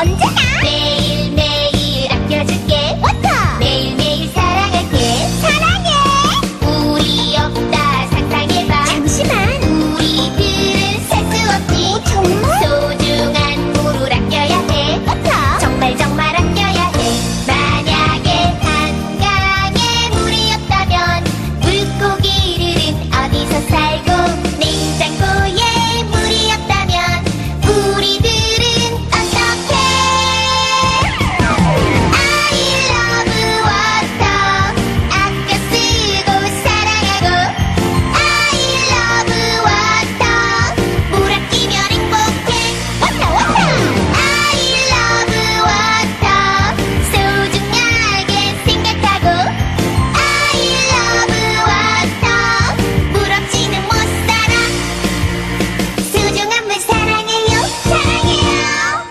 언제나